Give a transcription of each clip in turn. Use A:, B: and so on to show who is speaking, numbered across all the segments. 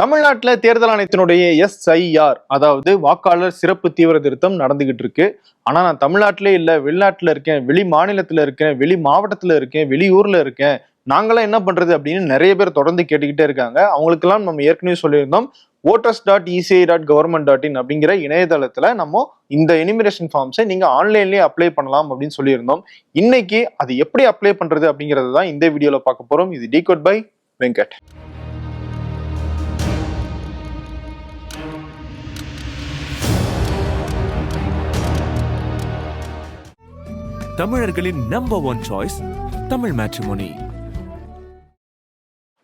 A: தமிழ்நாட்டில் தேர்தல் ஆணையத்தினுடைய எஸ்ஐஆர் அதாவது வாக்காளர் சிறப்பு தீவிர திருத்தம் நடந்துகிட்டு இருக்கு. ஆனால் நான் தமிழ்நாட்டிலே இல்லை வெளிநாட்டில் இருக்கேன் வெளி மாநிலத்தில் இருக்கேன் வெளி மாவட்டத்தில் இருக்கேன் வெளியூரில் இருக்கேன். நாங்களாம் என்ன பண்றது அப்படின்னு நிறைய பேர் தொடர்ந்து கேட்டுக்கிட்டே இருக்காங்க. அவங்களுக்கெல்லாம் நம்ம ஏற்கனவே சொல்லியிருந்தோம் voters dot ECI dot government dot in அப்படிங்கிற இணையதளத்தில் நம்ம இந்த எனிமிரேஷன் ஃபார்ம்ஸை நீங்கள் ஆன்லைன்லேயே அப்ளை பண்ணலாம் அப்படின்னு சொல்லியிருந்தோம். இன்னைக்கு அது எப்படி அப்ளை பண்ணுறது அப்படிங்கிறது தான் இந்த வீடியோவில் பார்க்க போகிறோம் இது டிகோட் பை வெங்கட்
B: தமிழர்களின் number one choice Tamil matrimony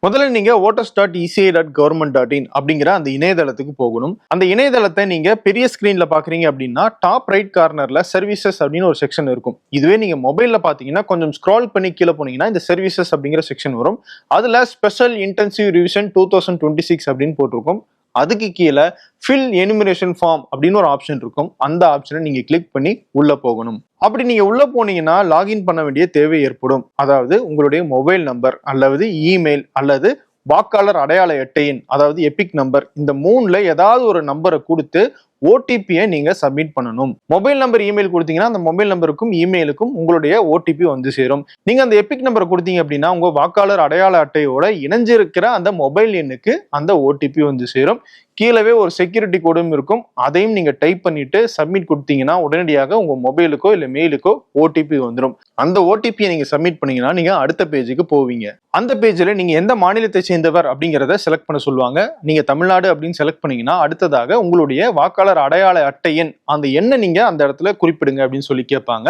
A: முதல்ல நீங்க voters dot ECI dot government dot in அப்படிங்கிற அந்த இணையதளத்துக்கு போகணும். அந்த இணையதளத்தை நீங்க பெரிய ஸ்கிரீன்ல பாக்குறீங்க அப்படின்னா டாப் ரைட் கார்னர்ல சர்வீசஸ் அப்படின்னு ஒரு செக்ஷன் இருக்கும். இதுவே நீங்க மொபைல்ல பாத்தீங்கன்னா கொஞ்சம் ஸ்க்ரால் பண்ணி கீழே போனீங்கன்னா இந்த சர்வீசஸ் அப்படிங்கிற செக்ஷன் வரும். அதுல special intensive revision two thousand twenty six அப்படின்னு போட்டிருக்கும். அதுக்கு கீழே ஃபில் எனுமிரேஷன் ஃபார்ம் அப்படின்னு ஒரு ஆப்ஷன் இருக்கும். அந்த ஆப்ஷனை நீங்கள் கிளிக் பண்ணி உள்ளே போகணும். அப்படி நீங்கள் உள்ளே போனீங்கன்னா லாகின் பண்ண வேண்டிய தேவை ஏற்படும். அதாவது உங்களுடைய மொபைல் நம்பர் அல்லது இமெயில் அல்லது வாக்காளர் அடையாள அட்டையின் அதாவது எபிக் நம்பர் இந்த மூணுல ஏதாவது ஒரு நம்பரை கொடுத்து ஓடிபியை நீங்க சப்மிட் பண்ணணும். மொபைல் நம்பர் இமெயில் கொடுத்தீங்கன்னா அந்த மொபைல் நம்பருக்கும் இமெயிலுக்கும் உங்களுடைய ஓடிபி வந்து சேரும். நீங்க அந்த எபிக் நம்பர் கொடுத்தீங்க அப்படின்னா உங்க வாக்காளர் அடையாள அட்டையோட இணைஞ்சிருக்கிற அந்த மொபைல் எண்ணுக்கு அந்த ஓடிபி வந்து சேரும். கீழவே ஒரு செக்யூரிட்டி கோடும் இருக்கும். அதையும் நீங்க டைப் பண்ணிட்டு சப்மிட் கொடுத்தீங்கன்னா உடனடியாக உங்க மொபைலுக்கோ இல்ல மெயிலுக்கோ ஓடிபி வந்துடும் அந்த ஓடிபியை நீங்க சப்மிட் பண்ணீங்கன்னா நீங்க அடுத்த பேஜுக்கு போவீங்க. அந்த பேஜ்ல நீங்க எந்த மாநிலத்தை சேர்ந்தவர் அப்படிங்கிறத செலக்ட் பண்ண சொல்லுவாங்க. நீங்க தமிழ்நாடு அப்படின்னு செலக்ட் பண்ணீங்கன்னா அடுத்ததாக உங்களுடைய வாக்காளர் அடையாள அட்டை எண் அந்த எண்ணை நீங்க அந்த இடத்துல குறிப்பிடுங்க அப்படின்னு சொல்லி கேட்பாங்க.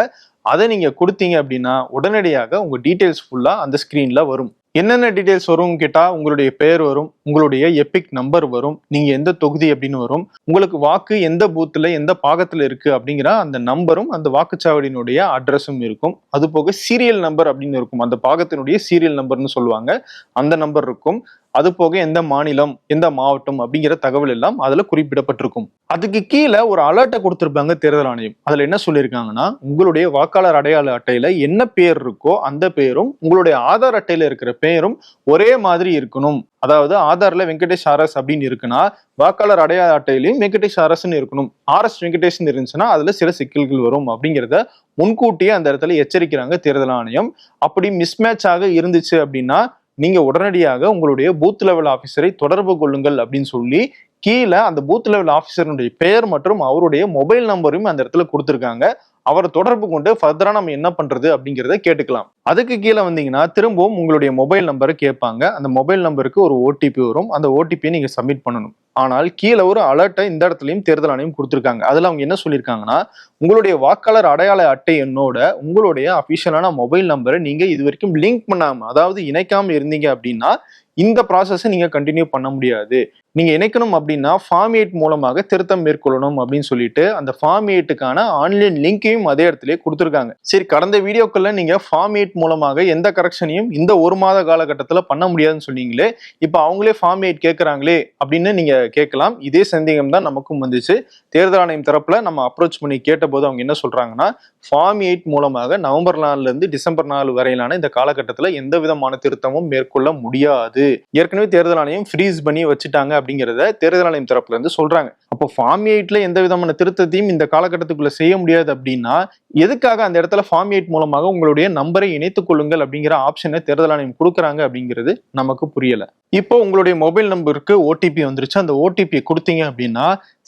A: அதை நீங்க கொடுத்தீங்க அப்படின்னா உடனடியாக உங்க டீட்டெயில்ஸ் ஃபுல்லா அந்த ஸ்கிரீன்ல வரும். என்னென்ன டீடைல்ஸ் வரும் கேட்டா உங்களுடைய பெயர் வரும் உங்களுடைய எபிக் நம்பர் வரும் நீங்க எந்த தொகுதி அப்படின்னு வரும் உங்களுக்கு வாக்கு எந்த பூத்துல எந்த பாகத்துல இருக்கு அப்படிங்கிற அந்த நம்பரும் அந்த வாக்குச்சாவடியினுடைய அட்ரஸும் இருக்கும். அது போக சீரியல் நம்பர் அப்படின்னு இருக்கும். அந்த பாகத்தினுடைய சீரியல் நம்பர்னு சொல்லுவாங்க. அந்த நம்பர் இருக்கும். அது போக எந்த மாநிலம் எந்த மாவட்டம் அப்படிங்கிற தகவல் எல்லாம் அதுல குறிப்பிடப்பட்டிருக்கும். அதுக்கு கீழே ஒரு அலர்ட்டை கொடுத்திருப்பாங்க தேர்தல் ஆணையம். அதுல என்ன சொல்லியிருக்காங்கன்னா உங்களுடைய வாக்காளர் அடையாள அட்டையில என்ன பேர் இருக்கோ அந்த பேரும் உங்களுடைய ஆதார் அட்டையில இருக்கிற பேரும் ஒரே மாதிரி இருக்கணும். அதாவது ஆதார்ல வெங்கடேஷ் ஆர்எஸ் அப்படின்னு இருக்குன்னா வாக்காளர் அடையாள அட்டையிலையும் வெங்கடேஷ் அரசுன்னு இருக்கணும். ஆர்எஸ் வெங்கடேஷ்னு இருந்துச்சுன்னா அதுல சில சிக்கல்கள் வரும் அப்படிங்கிறத முன்கூட்டியே அந்த இடத்துல எச்சரிக்கிறாங்க தேர்தல் ஆணையம். அப்படி மிஸ்மேட்ச் ஆக இருந்துச்சு அப்படின்னா நீங்க உடனடியாக உங்களுடைய பூத் லெவல் ஆபீசரை தொடர்பு கொள்ளுங்கள் அப்படின்னு சொல்லி கீழே அந்த பூத் லெவல் ஆஃபீஸருடைய பெயர் மற்றும் அவருடைய மொபைல் நம்பரும் அந்த இடத்துல கொடுத்துருக்காங்க. அவரை தொடர்பு கொண்டு ஃபர்தராக நம்ம என்ன பண்ணுறது அப்படிங்கிறத கேட்டுக்கலாம். அதுக்கு கீழே வந்தீங்கன்னா திரும்பவும் உங்களுடைய மொபைல் நம்பரை கேட்பாங்க. அந்த மொபைல் நம்பருக்கு ஒரு ஓடிபி வரும். அந்த ஓடிபியை நீங்கள் சப்மிட் பண்ணணும். ஆனால் கீழே ஒரு அலர்ட்டை இந்த இடத்துலையும் தேர்தல் ஆணையம் கொடுத்துருக்காங்க. அதில் அவங்க என்ன சொல்லியிருக்காங்கன்னா உங்களுடைய வாக்காளர் அடையாள அட்டை எண்ணோட உங்களுடைய அஃபிஷியலான மொபைல் நம்பரை நீங்கள் இது வரைக்கும் லிங்க் பண்ணாமல் அதாவது இணைக்காமல் இருந்தீங்க அப்படின்னா இந்த ப்ராசஸை நீங்கள் கண்டினியூ பண்ண முடியாது. நீங்கள் இணைக்கணும் அப்படின்னா ஃபார்ம் எயிட் மூலமாக திருத்தம் மேற்கொள்ளணும் அப்படின்னு சொல்லிட்டு அந்த ஃபார்ம் எயிட்டுக்கான ஆன்லைன் லிங்கையும் அதே இடத்துல கொடுத்துருக்காங்க. சரி கடந்த வீடியோக்களில் நீங்கள் ஃபார்ம் எயிட் மூலமாக எந்த கரெக்ஷனையும் இந்த ஒரு மாத காலகட்டத்தில் பண்ண முடியாதுன்னு சொன்னீங்களே இப்போ அவங்களே ஃபார்ம் எயிட் கேட்குறாங்களே அப்படின்னு நீங்கள் கேட்கலாம். இதே சந்தேகம் தான் நமக்கும் வந்துச்சு. தேர்தல் ஆணையம் தரப்பில் நம்ம அப்ரோச் பண்ணி கேட்டபோது அவங்க என்ன சொல்கிறாங்கன்னா ஃபார்ம் எயிட் மூலமாக நவம்பர் நாலுலேருந்து டிசம்பர் நாலு வரையிலான இந்த காலகட்டத்தில் எந்த விதமான திருத்தமும் மேற்கொள்ள முடியாது. ஏற்கனவே தேர்தல் ஆணையம் ஃப்ரீஸ் பண்ணி வச்சுட்டாங்க அப்படிங்கிறத தேர்தல் ஆணையம் தரப்புல இருந்து சொல்றாங்க. அப்போ ஃபார்ம் எயிட்ல எந்த விதமான திருத்தத்தையும் இந்த காலகட்டத்துக்குள்ள செய்ய முடியாது அப்படின்னா எதுக்காக அந்த இடத்துல ஃபார்ம் எயிட் மூலமாக உங்களுடைய நம்பரை இணைத்துக் கொள்ளுங்கள் அப்படிங்கிற ஆப்ஷனை தேர்தல் ஆணையம் கொடுக்குறாங்க அப்படிங்கிறது நமக்கு புரியல. இப்போ உங்களுடைய மொபைல் நம்பருக்கு ஓடிபி வந்துருச்சு. அந்த ஓடிபி கொடுத்தீங்க அப்படின்னா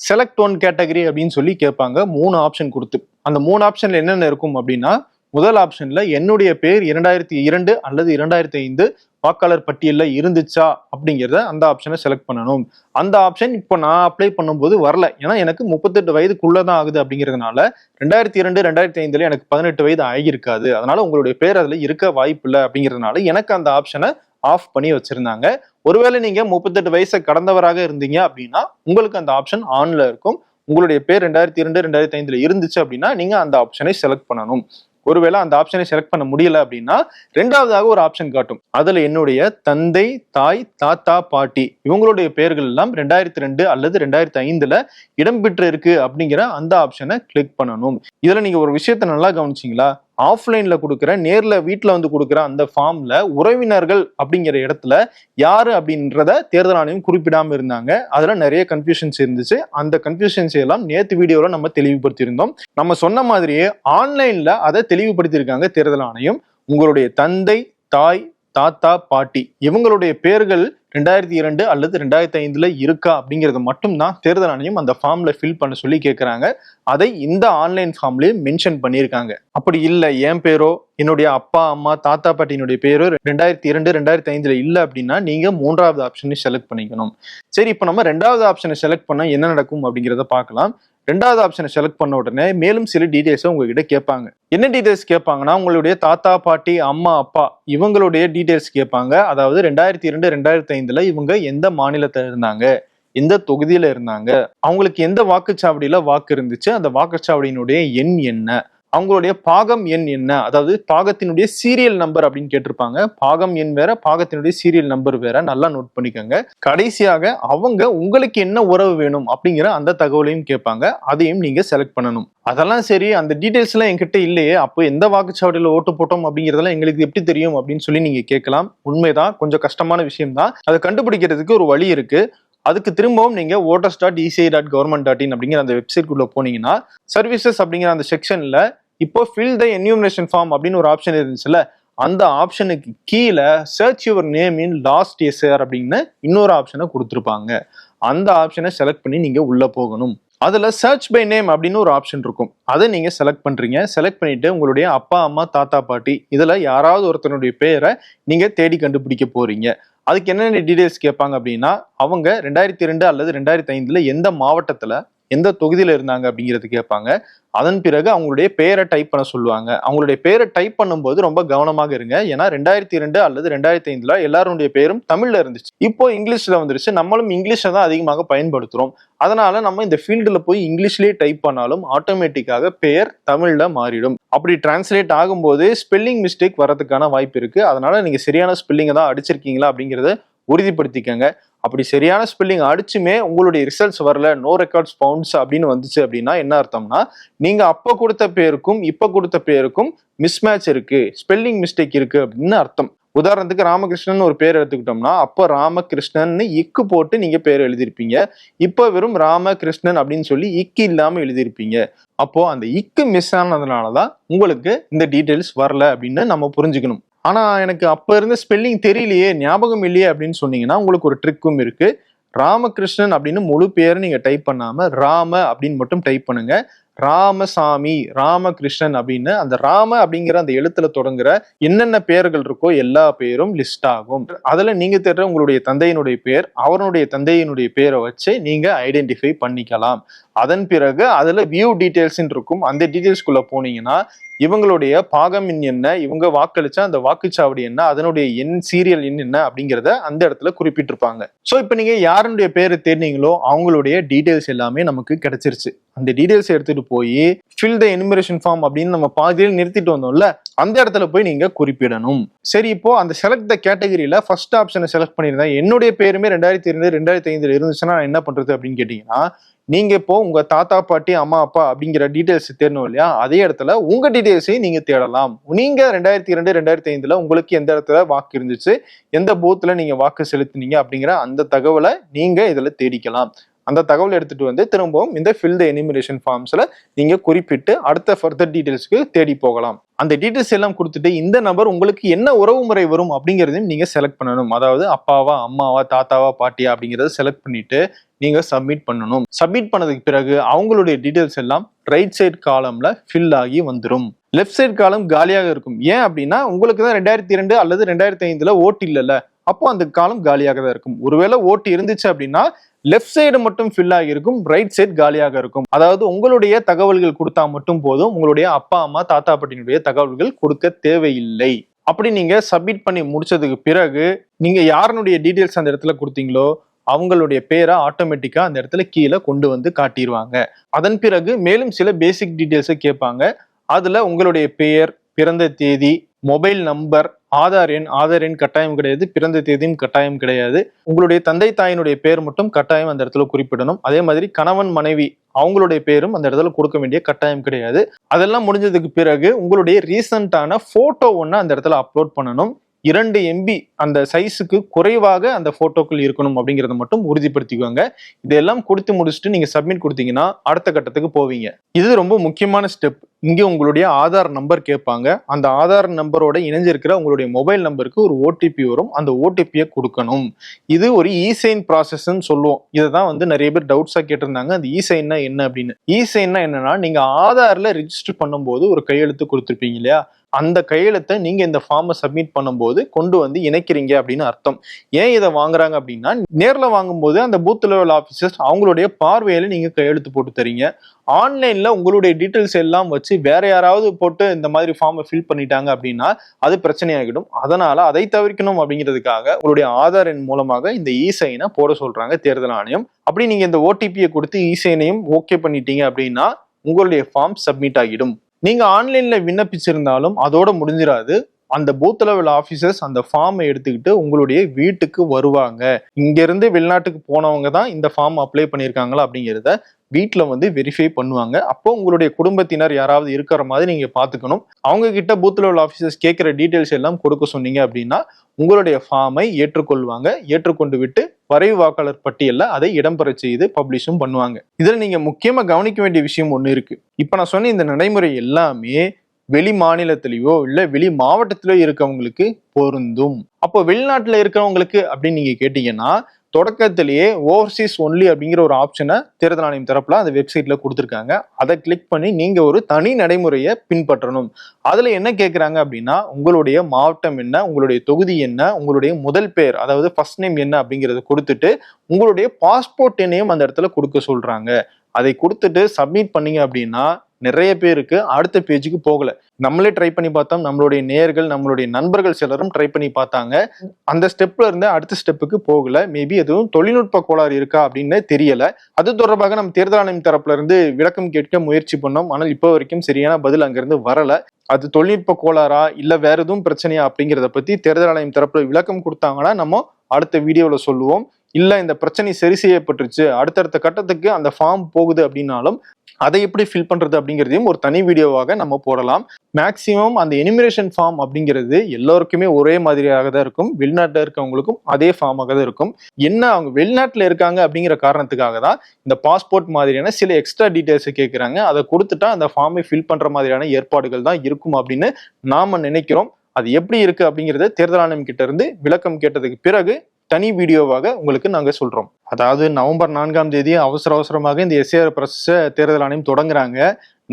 A: செலக்ட் ஒன் கேட்டகரி அப்படின்னு சொல்லி கேட்பாங்க. மூணு ஆப்ஷன் கொடுத்து. அந்த மூணு ஆப்ஷன்ல என்னென்ன இருக்கும் அப்படின்னா முதல் ஆப்ஷன்ல என்னுடைய பேர் இரண்டாயிரத்தி இரண்டு அல்லது இரண்டாயிரத்தி ஐந்து வாக்காளர் பட்டியலில் இருந்துச்சா அப்படிங்கிறத அந்த ஆப்ஷனை செலக்ட் பண்ணணும். அந்த ஆப்ஷன் இப்போ நான் அப்ளை பண்ணும்போது வரல. ஏன்னா எனக்கு முப்பத்தெட்டு வயதுக்குள்ளே தான் ஆகுது அப்படிங்கிறதுனால ரெண்டாயிரத்தி இரண்டு ரெண்டாயிரத்தி ஐந்துல எனக்கு பதினெட்டு வயது ஆகியிருக்காது. அதனால உங்களுடைய பேர் அதில் இருக்க வாய்ப்பு இல்லை அப்படிங்கிறதுனால எனக்கு அந்த ஆப்ஷனை ஆஃப் பண்ணி வச்சிருந்தாங்க. ஒருவேளை நீங்க முப்பத்தெட்டு வயசை கடந்தவராக இருந்தீங்க அப்படின்னா உங்களுக்கு அந்த ஆப்ஷன் ஆன்ல இருக்கும். உங்களுடைய பேர் ரெண்டாயிரத்தி இரண்டு ரெண்டாயிரத்தி ஐந்துல இருந்துச்சு அப்படின்னா நீங்க அந்த ஆப்ஷனை செலக்ட் பண்ணணும். ஒருவேளை அந்த ஆப்ஷனை செலக்ட் பண்ண முடியல அப்படின்னா ரெண்டாவதாக ஒரு ஆப்ஷன் காட்டும். அதுல என்னுடைய தந்தை தாய் தாத்தா பாட்டி இவங்களுடைய பெயர்கள் எல்லாம் ரெண்டாயிரத்தி ரெண்டு அல்லது ரெண்டாயிரத்தி ஐந்துல இடம்பெற்று இருக்கு அப்படிங்கிற அந்த ஆப்ஷனை கிளிக் பண்ணணும். இதுல நீங்க ஒரு விஷயத்த நல்லா கவனிச்சிங்களா? ஆஃப்லைனில் கொடுக்குற நேரில் வீட்டில் வந்து கொடுக்குற அந்த ஃபார்மில் உறவினர்கள் அப்படிங்கிற இடத்துல யார் அப்படின்றத தேர்தல் ஆணையம் குறிப்பிடாம இருந்தாங்க. அதில் நிறைய கன்ஃபியூஷன்ஸ் இருந்துச்சு. அந்த கன்ஃபியூஷன்ஸ் எல்லாம் நேற்று வீடியோவில் நம்ம தெளிவுபடுத்தியிருந்தோம். நம்ம சொன்ன மாதிரியே ஆன்லைனில் அதை தெளிவுபடுத்தியிருக்காங்க தேர்தல் ஆணையம். உங்களுடைய தந்தை தாய் தாத்தா பாட்டி இவங்களுடைய பேர்கள் ரெண்டாயிரத்தி இரண்டு அல்லது ரெண்டாயிரத்தி ஐந்துல இருக்கா அப்படிங்கறது மட்டும்தான் தேர்தல் ஆணையம் அந்த ஃபார்ம்ல ஃபில் பண்ண சொல்லி கேட்குறாங்க அதை இந்த ஆன்லைன் ஃபார்ம்லயே மென்ஷன் பண்ணியிருக்காங்க. அப்படி இல்லை என் பேரோ என்னுடைய அப்பா அம்மா தாத்தா பாட்டியினுடைய பேரோ ரெண்டாயிரத்தி இரண்டு ரெண்டாயிரத்தி ஐந்துல இல்லை அப்படின்னா நீங்க மூன்றாவது ஆப்ஷனை செலக்ட் பண்ணிக்கணும். சரி இப்போ நம்ம ரெண்டாவது ஆப்ஷனை செலக்ட் பண்ணா என்ன நடக்கும் அப்படிங்கிறத பார்க்கலாம். ரெண்டாவது ஆப்ஷனை செலக்ட் பண்ண உடனே மேலும் சில டீடைல்ஸை உங்ககிட்ட கேட்பாங்க. என்ன டீடைல்ஸ் கேட்பாங்கன்னா உங்களுடைய தாத்தா பாட்டி அம்மா அப்பா இவங்களுடைய டீடைல்ஸ் கேட்பாங்க. அதாவது ரெண்டாயிரத்தி இரண்டு ரெண்டாயிரத்தி ஐந்துல இவங்க எந்த மாநிலத்தில் இருந்தாங்க? எந்த தொகுதியில இருந்தாங்க? அவங்களுக்கு எந்த வாக்குச்சாவடியில வாக்கு இருந்துச்சு? அந்த வாக்குச்சாவடியினுடைய எண் என்ன? அவங்களுடைய பாகம் எண் என்ன? அதாவது பாகத்தினுடைய சீரியல் நம்பர் அப்படின்னு கேட்டிருப்பாங்க. பாகம் எண் வேற பாகத்தினுடைய சீரியல் நம்பர் வேற. நல்லா நோட் பண்ணிக்கோங்க. கடைசியாக அவங்க உங்களுக்கு என்ன உறவு வேணும் அப்படிங்கிற அந்த தகவலையும் கேட்பாங்க. அதையும் நீங்க செலக்ட் பண்ணணும். அதெல்லாம் சரி அந்த டீடைல்ஸ் எல்லாம் என்கிட்ட இல்லையே. அப்போ எந்த வாக்குச்சாவடியில் ஓட்டு போட்டோம் அப்படிங்கறதெல்லாம் எங்களுக்கு எப்படி தெரியும் அப்படின்னு சொல்லி நீங்க கேட்கலாம். உண்மைதான் கொஞ்சம் கஷ்டமான விஷயம் தான் அதை கண்டுபிடிக்கிறதுக்கு ஒரு வழி இருக்கு. அதுக்கு திரும்பவும் நீங்க voters dot ECI dot government dot in அப்படிங்கிற அந்த வெப்சைட் குள்ள போனீங்கன்னா சர்வீசஸ் அப்படிங்கிற அந்த செக்ஷன்ல இப்போ ஃபில் த என்யூமினேஷன் ஃபார்ம் அப்படின்னு ஒரு ஆப்ஷன் இருந்துச்சுல்ல அந்த ஆப்ஷனுக்கு கீழே search your name in last SR அப்படின்னு இன்னொரு ஆப்ஷனை கொடுத்துருப்பாங்க. அந்த ஆப்ஷனை செலக்ட் பண்ணி நீங்கள் உள்ளே போகணும். அதில் சர்ச் பை நேம் அப்படின்னு ஒரு ஆப்ஷன் இருக்கும். அதை நீங்கள் செலக்ட் பண்ணுறீங்க செலக்ட் பண்ணிவிட்டு உங்களுடைய அப்பா அம்மா தாத்தா பாட்டி இதில் யாராவது ஒருத்தனுடைய பேரை நீங்கள் தேடி கண்டுபிடிக்க போகிறீங்க அதுக்கு என்னென்ன டீடைல்ஸ் கேட்பாங்க அப்படின்னா அவங்க ரெண்டாயிரத்தி ரெண்டு அல்லது ரெண்டாயிரத்தி ஐந்தில் எந்த மாவட்டத்தில் எந்த தொகுதியில் இருந்தாங்க அப்படிங்கிறது கேட்பாங்க. அதன் பிறகு அவங்களுடைய பேரை டைப் பண்ண சொல்லுவாங்க. அவங்களுடைய பேரை டைப் பண்ணும்போது ரொம்ப கவனமாக இருங்க. ஏன்னா ரெண்டாயிரத்தி ரெண்டு அல்லது ரெண்டாயிரத்தி ஐந்துல எல்லாருடைய பேரும் தமிழ்ல இருந்துச்சு. இப்போ இங்கிலீஷ்ல வந்துருச்சு. நம்மளும் இங்கிலீஷை தான் அதிகமாக பயன்படுத்துறோம். அதனால நம்ம இந்த ஃபீல்டில் போய் இங்கிலீஷ்லேயே டைப் பண்ணாலும் ஆட்டோமேட்டிக்காக பெயர் தமிழில் மாறிடும். அப்படி டிரான்ஸ்லேட் ஆகும்போது ஸ்பெல்லிங் மிஸ்டேக் வரதுக்கான வாய்ப்பு இருக்கு. அதனால நீங்க சரியான ஸ்பெல்லிங்கை தான் அடிச்சிருக்கீங்களா அப்படிங்கிறத உறுதிப்படுத்திக்கங்க. அப்படி சரியான ஸ்பெல்லிங் அடிச்சுமே உங்களுடைய ரிசல்ட்ஸ் வரல நோ ரெக்கார்ட்ஸ் பவுண்ட்ஸ் அப்படின்னு வந்துச்சு அப்படின்னா என்ன அர்த்தம்னா நீங்க அப்ப கொடுத்த பேருக்கும் இப்ப கொடுத்த பேருக்கும் மிஸ்மேட்ச் இருக்கு ஸ்பெல்லிங் மிஸ்டேக் இருக்கு அப்படின்னு அர்த்தம். உதாரணத்துக்கு ராமகிருஷ்ணன் ஒரு பேர் எடுத்துக்கிட்டோம்னா அப்போ ராமகிருஷ்ணன் இக்கு போட்டு நீங்க பேர் எழுதியிருப்பீங்க. இப்போ வெறும் ராமகிருஷ்ணன் அப்படின்னு சொல்லி இக்கு இல்லாம எழுதியிருப்பீங்க. அப்போ அந்த இக்கு மிஸ் ஆனதுனாலதான் உங்களுக்கு இந்த டீட்டெயில்ஸ் வரல அப்படின்னு நம்ம புரிஞ்சுக்கணும். ஆனால் எனக்கு அப்போ இருந்த ஸ்பெல்லிங் தெரியலையே ஞாபகம் இல்லையே அப்படின்னு சொன்னீங்கன்னா உங்களுக்கு ஒரு ட்ரிக்கும் இருக்குது ராமகிருஷ்ணன் அப்படின்னு முழு பேர் நீங்கள் டைப் பண்ணாமல் ராம அப்படின்னு மட்டும் டைப் பண்ணுங்க. ராமசாமி ராமகிருஷ்ணன் அப்படின்னு அந்த ராம அப்படிங்கிற அந்த எழுத்துல தொடங்குற என்னென்ன பெயர்கள் இருக்கோ எல்லா பேரும் லிஸ்ட் ஆகும். அதுல நீங்க தேடுற உங்களுடைய தந்தையினுடைய பேர் அவருடைய தந்தையினுடைய பேரை வச்சு நீங்க ஐடென்டிஃபை பண்ணிக்கலாம். அதன் பிறகு அதுல வியூ டீடைல்ஸ் இருக்கும். அந்த டீடைல்ஸ்குள்ள போனீங்கன்னா இவங்களுடைய பாகம் எண் என்ன? இவங்க வாக்களிச்ச அந்த வாக்குச்சாவடி என்ன? அதனுடைய எண் சீரியல் எண் என்ன? அப்படிங்கிறத அந்த இடத்துல குறிப்பிட்டிருப்பாங்க. ஸோ இப்போ நீங்க யாருடைய பேரை தேடினீங்களோ அவங்களுடைய டீடைல்ஸ் எல்லாமே நமக்கு கிடைச்சிருச்சு. அந்த டீடைல்ஸ் எடுத்துட்டு போய் ஃபில் த எனிமரேஷன் ஃபார்ம் அப்படின்னு நம்ம பாதியில் நிறுத்திட்டு வந்தோம்ல அந்த இடத்துல போய் நீங்க குறிப்பிடணும். சரி இப்போ அந்த செலக்ட் த கேட்டகரியில ஃபர்ஸ்ட் ஆப்ஷனை செலக்ட் பண்ணியிருந்தேன் என்னுடைய பேருமே ரெண்டாயிரத்தி இரண்டு ரெண்டாயிரத்தி ஐந்துல இருந்துச்சுன்னா நான் என்ன பண்றது அப்படின்னு கேட்டீங்கன்னா நீங்க இப்போ உங்க தாத்தா பாட்டி அம்மா அப்பா அப்படிங்கிற டீடைல்ஸ் தேடணும் இல்லையா? அதே இடத்துல உங்க டீடைல்ஸையும் நீங்க தேடலாம். நீங்க ரெண்டாயிரத்தி இரண்டு ரெண்டாயிரத்தி ஐந்துல உங்களுக்கு எந்த இடத்துல வாக்கு இருந்துச்சு? எந்த பூத்துல நீங்க வாக்கு செலுத்துனீங்க? அப்படிங்கிற அந்த தகவலை நீங்க இதுல தேடிக்கலாம். அந்த தகவல் எடுத்துட்டு வந்து திரும்பவும் இந்த ஃபில் த எனிமினேஷன் ஃபார்ம்ஸ்ல நீங்க குறிப்பிட்டு அடுத்த ஃபர்தர் டீடைல்ஸ்க்கு தேடி போகலாம். அந்த டீடைல்ஸ் எல்லாம் கொடுத்துட்டு இந்த நபர் உங்களுக்கு என்ன உறவு முறை வரும் அப்படிங்கிறதையும் நீங்க செலக்ட் பண்ணணும். அதாவது அப்பாவா அம்மாவா தாத்தாவா பாட்டியா அப்படிங்கறத செலக்ட் பண்ணிட்டு நீங்க சப்மிட் பண்ணணும். சப்மிட் பண்ணதுக்கு பிறகு அவங்களுடைய டீடைல்ஸ் எல்லாம் ரைட் சைடு காலம்ல ஃபில் ஆகி வந்துடும் லெஃப்ட் சைடு காலம் காலியாக இருக்கும். ஏன் அப்படின்னா உங்களுக்கு தான் ரெண்டாயிரத்தி இரண்டு அல்லது ரெண்டாயிரத்தி ஐந்துல ஓட்டு இல்லைல்ல. அப்போ அந்த காலம் காலியாக தான் இருக்கும். ஒருவேளை ஓட்டு இருந்துச்சு அப்படின்னா லெஃப்ட் சைடு மட்டும் ஃபில் ஆகியிருக்கும் ரைட் சைடு காலியாக இருக்கும். அதாவது உங்களுடைய தகவல்கள் கொடுத்தா மட்டும் போதும். உங்களுடைய அப்பா அம்மா தாத்தா பாட்டினுடைய தகவல்கள் கொடுக்க தேவையில்லை. அப்படி நீங்க சப்மிட் பண்ணி முடிச்சதுக்கு பிறகு நீங்க யாருனுடைய டீடைல்ஸ் அந்த இடத்துல கொடுத்தீங்களோ அவங்களுடைய பேரை ஆட்டோமேட்டிக்காக அந்த இடத்துல கீழே கொண்டு வந்து காட்டிடுவாங்க அதன் பிறகு மேலும் சில பேசிக் டீட்டெயில்ஸை கேட்பாங்க. அதில் உங்களுடைய பெயர் பிறந்த தேதி மொபைல் நம்பர் ஆதார் எண் ஆதார் எண் கட்டாயம் கிடையாது பிறந்த தேதியும் கட்டாயம் கிடையாது. உங்களுடைய தந்தை தாயினுடைய பேர் மட்டும் கட்டாயம் அந்த இடத்துல குறிப்பிடணும். அதே மாதிரி கணவன் மனைவி அவங்களுடைய பேரும் அந்த இடத்துல கொடுக்க வேண்டிய கட்டாயம் கிடையாது. அதெல்லாம் முடிஞ்சதுக்கு பிறகு உங்களுடைய ரீசண்டான போட்டோ ஒன்று அந்த இடத்துல அப்லோட் பண்ணணும். இரண்டு எம்பி அந்த சைஸுக்கு குறைவாக அந்த போட்டோக்கள் இருக்கணும் அப்படிங்கிறத மட்டும் உறுதிப்படுத்திக்கோங்க. இதெல்லாம் கொடுத்து முடிச்சுட்டு நீங்க சப்மிட் கொடுத்தீங்கன்னா அடுத்த கட்டத்துக்கு போவீங்க. இது ரொம்ப முக்கியமான ஸ்டெப் இங்கே உங்களுடைய ஆதார் நம்பர் கேட்பாங்க. அந்த ஆதார் நம்பரோட இணைஞ்சிருக்கிற உங்களுடைய மொபைல் நம்பருக்கு ஒரு ஓடிபி வரும். அந்த ஓடிபியை கொடுக்கணும். இது ஒரு இசைன் ப்ராசஸ்ன்னு சொல்லுவோம். இதை தான் வந்து நிறைய பேர் டவுட்ஸாக கேட்டிருந்தாங்க. அந்த இசைன்னா என்ன அப்படின்னு. இசைன்னா என்னன்னா நீங்கள் ஆதாரில் ரிஜிஸ்டர் பண்ணும்போது ஒரு கையெழுத்து கொடுத்துருப்பீங்க இல்லையா? அந்த கையெழுத்தை நீங்க இந்த ஃபார்மை சப்மிட் பண்ணும்போது கொண்டு வந்து இணைக்கிறீங்க அப்படின்னு அர்த்தம். ஏன் இதை வாங்குறாங்க அப்படின்னா நேரில் வாங்கும்போது அந்த பூத் லெவல் ஆஃபீஸர்ஸ் அவங்களுடைய பார்வையில நீங்க கையெழுத்து போட்டு தரீங்க. ஆன்லைன்ல உங்களுடைய டீட்டெயில்ஸ் எல்லாம் வச்சு வேற யாராவது போட்டு இந்த மாதிரி ஃபார்மை ஃபில் பண்ணிட்டாங்க அப்படின்னா அது பிரச்சனையாகிடும். அதனால அதை தவிர்க்கணும் அப்படிங்கிறதுக்காக உங்களுடைய ஆதார் எண் மூலமாக இந்த இசைனை போட சொல்றாங்க தேர்தல் ஆணையம். அப்படி நீங்க இந்த ஓடிபியை கொடுத்து இசைனையும் ஓகே பண்ணிட்டீங்க அப்படின்னா உங்களுடைய ஃபார்ம் சப்மிட் ஆகிடும். நீங்கள் ஆன்லைனில் விண்ணப்பிச்சிருந்தாலும் அதோட முடிஞ்சிடாது அந்த பூத் லெவல் ஆஃபீஸர்ஸ் அந்த ஃபார்மை எடுத்துக்கிட்டு உங்களுடைய வீட்டுக்கு வருவாங்க. இங்கேருந்து வெளிநாட்டுக்கு போனவங்க தான் இந்த ஃபார்ம் அப்ளை பண்ணியிருக்காங்களா அப்படிங்கிறத வீட்டில் வந்து வெரிஃபை பண்ணுவாங்க. அப்போ உங்களுடைய குடும்பத்தினர் யாராவது இருக்கிற மாதிரி நீங்கள் பார்த்துக்கணும் அவங்க கிட்ட பூத் லெவல் ஆஃபீஸர்ஸ் கேட்குற டீட்டெயில்ஸ் எல்லாம் கொடுக்க சொன்னீங்க அப்படின்னா உங்களுடைய ஃபார்மை ஏற்றுக்கொள்வாங்க. ஏற்றுக்கொண்டு விட்டு வரைவு வாக்காளர் பட்டியலில் அதை இடம்பெற செய்து பப்ளிஷும் பண்ணுவாங்க. இதில் நீங்கள் முக்கியமாக கவனிக்க வேண்டிய விஷயம் ஒன்று இருக்குது இப்போ நான் சொன்ன இந்த நடைமுறை எல்லாமே வெளி மாநிலத்திலேயோ இல்லை வெளி மாவட்டத்திலோ இருக்கவங்களுக்கு பொருந்தும். அப்போ வெளிநாட்டில் இருக்கிறவங்களுக்கு அப்படின்னு நீங்கள் கேட்டீங்கன்னா தொடக்கத்திலேயே ஓவர்சீஸ் ஒன்லி அப்படிங்கிற ஒரு ஆப்ஷனை தேர்தல் ஆணையம் தரப்புல அந்த வெப்சைட்ல கொடுத்துருக்காங்க. அதை கிளிக் பண்ணி நீங்க ஒரு தனி நடைமுறையை பின்பற்றணும். அதுல என்ன கேட்குறாங்க அப்படின்னா உங்களுடைய மாவட்டம் என்ன உங்களுடைய தொகுதி என்ன உங்களுடைய முதல் பேர் அதாவது ஃபர்ஸ்ட் நேம் என்ன அப்படிங்கிறத கொடுத்துட்டு உங்களுடைய பாஸ்போர்ட் எண்ணையும் அந்த இடத்துல கொடுக்க சொல்றாங்க. அதை கொடுத்துட்டு சப்மிட் பண்ணீங்க அப்படின்னா நிறைய பேருக்கு அடுத்த பேஜுக்கு போகல. நம்மளே ட்ரை பண்ணி பார்த்தோம். நம்மளுடைய நேர்கள் நம்மளுடைய நண்பர்கள் சிலரும் ட்ரை பண்ணி பார்த்தாங்க. அந்த ஸ்டெப்ல இருந்து அடுத்த ஸ்டெப்புக்கு போகல. மேபி எதுவும் தொழில்நுட்ப கோளாறு இருக்கா அப்படின்னு தெரியல. அது தொடர்பாக நம்ம தேர்தல் ஆணையம் தரப்புல இருந்து விளக்கம் கேட்க முயற்சி பண்ணோம். ஆனால் இப்போ வரைக்கும் சரியான பதில் அங்கிருந்து வரல. அது தொழில்நுட்ப கோளாறா இல்ல வேற எதுவும் பிரச்சனையா அப்படிங்கிறத பத்தி தேர்தல் ஆணையம் தரப்புல விளக்கம் கொடுத்தாங்கன்னா நம்ம அடுத்த வீடியோவில் சொல்லுவோம். இல்லை இந்த பிரச்சனை சரி செய்யப்பட்டுருச்சு. அடுத்தடுத்த கட்டத்துக்கு அந்த ஃபார்ம் போகுது அப்படின்னாலும் அதை எப்படி ஃபில் பண்ணுறது அப்படிங்கிறதையும் ஒரு தனி வீடியோவாக நம்ம போடலாம். மேக்சிமம் அந்த எனிமிரேஷன் ஃபார்ம் அப்படிங்கிறது எல்லோருக்குமே ஒரே மாதிரியாக தான் இருக்கும். வெளிநாட்டில் இருக்கவங்களுக்கும் அதே ஃபார்மாக தான் இருக்கும். என்ன அவங்க வெளிநாட்டில் இருக்காங்க அப்படிங்கிற காரணத்துக்காக தான் இந்த பாஸ்போர்ட் மாதிரியான சில எக்ஸ்ட்ரா டீட்டெயில்ஸை கேட்குறாங்க அதை கொடுத்துட்டா அந்த ஃபார்மை ஃபில் பண்ணுற மாதிரியான ஏற்பாடுகள் தான் இருக்கும் அப்படின்னு நாம் நினைக்கிறோம். அது எப்படி இருக்கு அப்படிங்கிறத தேர்தல் ஆணையம் கிட்ட இருந்து விளக்கம் கேட்டதுக்கு பிறகு தனி வீடியோவாக உங்களுக்கு நாங்கள் சொல்கிறோம் அதாவது நவம்பர் நான்காம் தேதி அவசர அவசரமாக இந்த எஸ்ஏஆர் ப்ராசஸை தேர்தல் ஆணையம் தொடங்குறாங்க.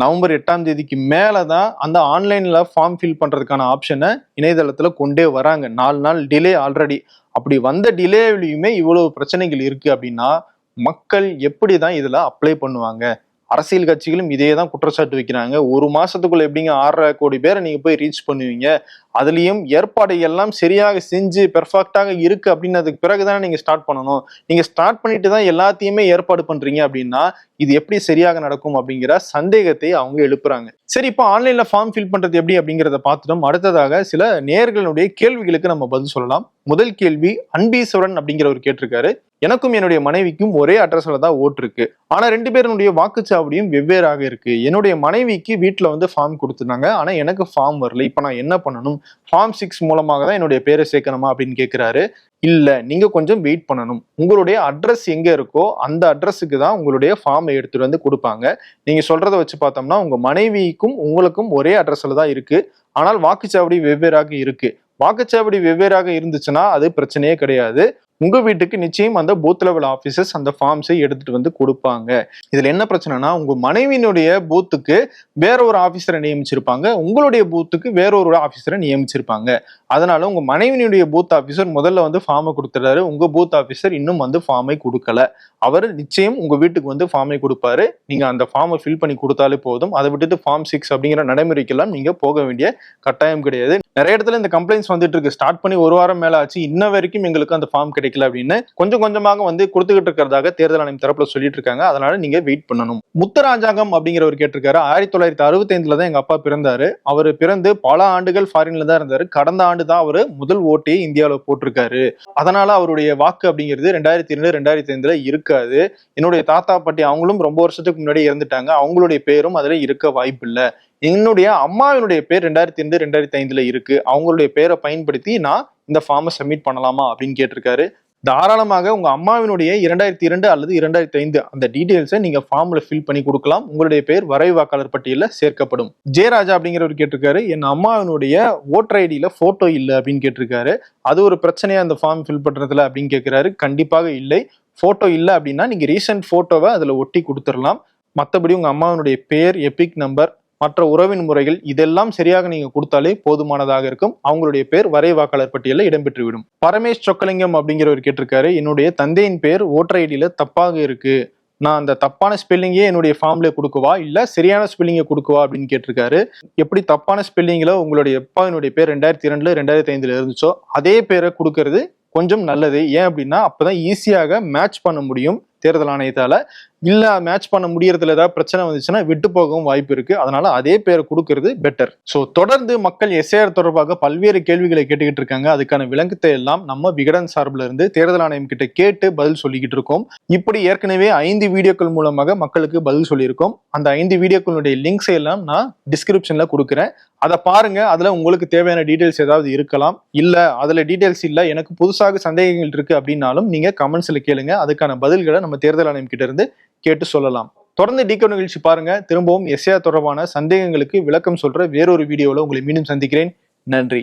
A: நவம்பர் எட்டாம் தேதிக்கு மேலே தான் அந்த ஆன்லைனில் ஃபார்ம் ஃபில் பண்ணுறதுக்கான ஆப்ஷனை இணையதளத்தில் கொண்டே வராங்க. நாலு நாள் டிலே ஆல்ரெடி அப்படி வந்த டிலேவிலையுமே இவ்வளவு பிரச்சனைகள் இருக்குது அப்படின்னா மக்கள் எப்படி தான் இதில் அப்ளை பண்ணுவாங்க? அரசியல் கட்சிகளும் இதே தான் குற்றச்சாட்டு வைக்கிறாங்க. ஒரு மாசத்துக்குள்ள எப்படிங்க ஆறரை கோடி பேரை நீங்க போய் ரீச் பண்ணுவீங்க? அதுலேயும் ஏற்பாடு எல்லாம் சரியாக செஞ்சு பெர்ஃபெக்டாக இருக்கு அப்படின்னதுக்கு பிறகு தானே நீங்கள் ஸ்டார்ட் பண்ணணும். நீங்கள் ஸ்டார்ட் பண்ணிட்டு தான் எல்லாத்தையுமே ஏற்பாடு பண்ணுறீங்க அப்படின்னா இது எப்படி சரியாக நடக்கும் அப்படிங்கிற சந்தேகத்தை அவங்க எழுப்புறாங்க. சரி இப்போ ஆன்லைனில் ஃபார்ம் ஃபில் பண்ணுறது எப்படி அப்படிங்கிறத பார்த்துட்டோம். அடுத்ததாக சில நேர்களுடைய கேள்விகளுக்கு நம்ம பதில் சொல்லலாம். முதல் கேள்வி அன்பீஸ்வரன் அப்படிங்கிறவர் கேட்டிருக்காரு. எனக்கும் என்னுடைய மனைவிக்கும் ஒரே அட்ரஸ்ல தான் ஓட்டு இருக்கு. ஆனா ரெண்டு பேருடைய வாக்குச்சாவடியும் வெவ்வேறாக இருக்கு. என்னுடைய மனைவிக்கு வீட்டுல வந்து ஃபார்ம் கொடுத்துருந்தாங்க. ஆனா எனக்கு ஃபார்ம் வரல. இப்ப நான் என்ன பண்ணணும்? ஃபார்ம் சிக்ஸ் மூலமாக தான் என்னுடைய பேரை சேர்க்கணுமா அப்படின்னு கேட்குறாரு இல்லை நீங்கள் கொஞ்சம் வெயிட் பண்ணணும். உங்களுடைய அட்ரஸ் எங்கே இருக்கோ அந்த அட்ரஸுக்கு தான் உங்களுடைய ஃபார்மை எடுத்துகிட்டு வந்து கொடுப்பாங்க. நீங்கள் சொல்கிறத வச்சு பார்த்தோம்னா உங்கள் மனைவிக்கும் உங்களுக்கும் ஒரே அட்ரஸில் தான் இருக்குது ஆனால் வாக்குச்சாவடி வெவ்வேறாக இருக்குது வாக்குச்சாவடி வெவ்வேறாக இருந்துச்சுன்னா அது பிரச்சனையே கிடையாது. உங்க வீட்டுக்கு நிச்சயம் அந்த பூத் லெவல் ஆஃபீஸர்ஸ் அந்த ஃபார்ம்ஸை எடுத்துட்டு வந்து கொடுப்பாங்க. இதுல என்ன பிரச்சனைனா உங்க மனைவியினுடைய பூத்துக்கு வேற ஒரு ஆபீசரை நியமிச்சிருப்பாங்க. உங்களுடைய பூத்துக்கு வேற ஒரு ஆபீசரை நியமிச்சிருப்பாங்க. அதனால உங்க மனைவியினுடைய பூத் ஆபீசர் முதல்ல வந்து ஃபார்மை கொடுத்துறாரு உங்க பூத் ஆபீசர் இன்னும் வந்து ஃபார்மை கொடுக்கல. அவர் நிச்சயம் உங்க வீட்டுக்கு வந்து ஃபார்மை கொடுப்பாரு. நீங்க அந்த ஃபார்மை ஃபில் பண்ணி கொடுத்தாலே போதும். அதை விட்டுட்டு ஃபார்ம் சிக்ஸ் அப்படிங்கிற நடைமுறைக்கெல்லாம் நீங்க போக வேண்டிய கட்டாயம் கிடையாது. நிறைய இடத்துல இந்த கம்ப்ளைண்ட்ஸ் வந்துட்டு இருக்கு. ஸ்டார்ட் பண்ணி ஒரு வாரம் மேல ஆச்சு. இன்ன வரைக்கும் எங்களுக்கு அந்த ஃபார்ம் கிடைக்கல அப்படின்னு கொஞ்சம் கொஞ்சமாக வந்து கொடுத்துக்கிட்டு இருக்கிறதாக தேர்தல் ஆணையம் தரப்புல சொல்லிட்டு இருக்காங்க. அதனால நீங்க வெயிட் பண்ணணும். முத்தராஜாங்கம் அப்படிங்கிறவர் கேட்டிருக்காரு. ஆயிரத்தி தொள்ளாயிரத்தி அறுபத்தி ஐந்துல தான் எங்க அப்பா பிறந்தாரு. அவர் பிறந்து பல ஆண்டுகள் ஃபாரின்ல தான் இருந்தாரு. கடந்த ஆண்டு தான் அவர் முதல் ஓட்டியை இந்தியாவில் போட்டிருக்காரு. அதனால அவருடைய வாக்கு அப்படிங்கிறது ரெண்டாயிரத்தி ரெண்டு ரெண்டாயிரத்தி ஐந்துல இருக்காது. என்னுடைய தாத்தா பாட்டி அவங்களும் ரொம்ப வருஷத்துக்கு முன்னாடி இறந்துட்டாங்க. அவங்களுடைய பேரும் அதுல இருக்க வாய்ப்பு இல்லை என்னுடைய அம்மாவினுடைய பேர் ரெண்டாயிரத்தி ரெண்டு ரெண்டாயிரத்தி ஐந்துல இருக்கு. அவங்களுடைய பேரை பயன்படுத்தி நான் இந்த ஃபார்மை சப்மிட் பண்ணலாமா அப்படின்னு கேட்டிருக்காரு. தாராளமாக உங்க அம்மாவினுடைய இரண்டாயிரத்தி இரண்டு அல்லது இரண்டாயிரத்தி ஐந்து அந்த டீடைல்ஸை நீங்க ஃபார்ம்ல ஃபில் பண்ணி கொடுக்கலாம். உங்களுடைய பேர் வரைவு வாக்காளர் பட்டியலில் சேர்க்கப்படும். ஜெயராஜா அப்படிங்கிறவர் கேட்டிருக்காரு. என் அம்மாவினுடைய ஓட்டர் ஐடியில போட்டோ இல்லை அப்படின்னு கேட்டிருக்காரு. அது ஒரு பிரச்சனையா அந்த ஃபார்ம் ஃபில் பண்றதுல அப்படின்னு கேட்கிறாரு. கண்டிப்பாக இல்லை. போட்டோ இல்லை அப்படின்னா நீங்க ரீசெண்ட் போட்டோவை அதுல ஒட்டி கொடுத்துடலாம். மற்றபடி உங்க அம்மாவினுடைய பேர் எபிக் நம்பர் மற்ற உறவின் முறைகள் இதெல்லாம் சரியாக நீங்க கொடுத்தாலே போதுமானதாக இருக்கும். அவங்களுடைய பேர் வரை வாக்காளர் பட்டியலில் இடம்பெற்றுவிடும். பரமேஷ் சொக்கலிங்கம் அப்படிங்கிறவர் கேட்டிருக்காரு. என்னுடைய தந்தையின் பேர் ஓட்டர் ஐடியில தப்பாக இருக்கு. நான் அந்த தப்பான ஸ்பெல்லிங்கே என்னுடைய ஃபார்ம்ல கொடுக்குவா? இல்ல சரியான ஸ்பெல்லிங்கை கொடுக்குவா? அப்படின்னு கேட்டிருக்காரு. எப்படி தப்பான ஸ்பெல்லிங்ல உங்களுடைய அப்பாவினுடைய பேர் ரெண்டாயிரத்தி இரண்டுல ரெண்டாயிரத்தி ஐந்துல இருந்துச்சோ அதே பேரை கொடுக்கறது கொஞ்சம் நல்லது. ஏன் அப்படின்னா அப்பதான் ஈஸியாக மேட்ச் பண்ண முடியும் தேர்தல் ஆணையத்தால. இல்லை மேட்ச் பண்ண முடியறதுல ஏதாவது பிரச்சனை வந்துச்சுன்னா விட்டு போகவும் வாய்ப்பு இருக்கு. அதனால அதே பேரை கொடுக்கறது பெட்டர் ஸோ தொடர்ந்து மக்கள் எஸ்ஏஆர் தொடர்பாக பல்வேறு கேள்விகளை கேட்டுக்கிட்டு இருக்காங்க. அதுக்கான விளக்கத்தை எல்லாம் நம்ம விகடன் சார்பில் இருந்து தேர்தல் ஆணையம் கிட்ட கேட்டு பதில் சொல்லிக்கிட்டு இருக்கோம். இப்படி ஏற்கனவே ஐந்து வீடியோக்கள் மூலமாக மக்களுக்கு பதில் சொல்லியிருக்கோம். அந்த ஐந்து வீடியோக்களுடைய லிங்க்ஸ் எல்லாம் நான் டிஸ்கிரிப்ஷன்ல கொடுக்குறேன். அதை பாருங்க. அதுல உங்களுக்கு தேவையான டீடைல்ஸ் ஏதாவது இருக்கலாம். இல்ல அதுல டீடைல்ஸ் இல்ல எனக்கு புதுசாக சந்தேகங்கள் இருக்கு அப்படின்னாலும் நீங்க கமெண்ட்ஸ்ல கேளுங்க. அதுக்கான பதில்களை நம்ம தேர்தல் ஆணையம் கிட்ட இருந்து கேட்டு சொல்லலாம். தொடர்ந்து டிகோ நிகழ்ச்சி பாருங்க. திரும்பவும் எஸ்ஏஆர் தொடர்பான சந்தேகங்களுக்கு விளக்கம் சொல்ற வேறொரு வீடியோவில் உங்களை மீண்டும் சந்திக்கிறேன். நன்றி.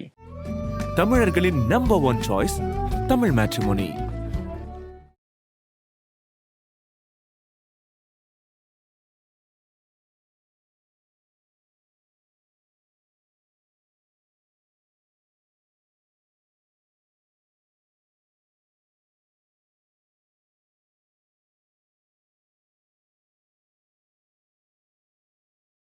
B: தமிழர்களின் number one choice Tamil matrimony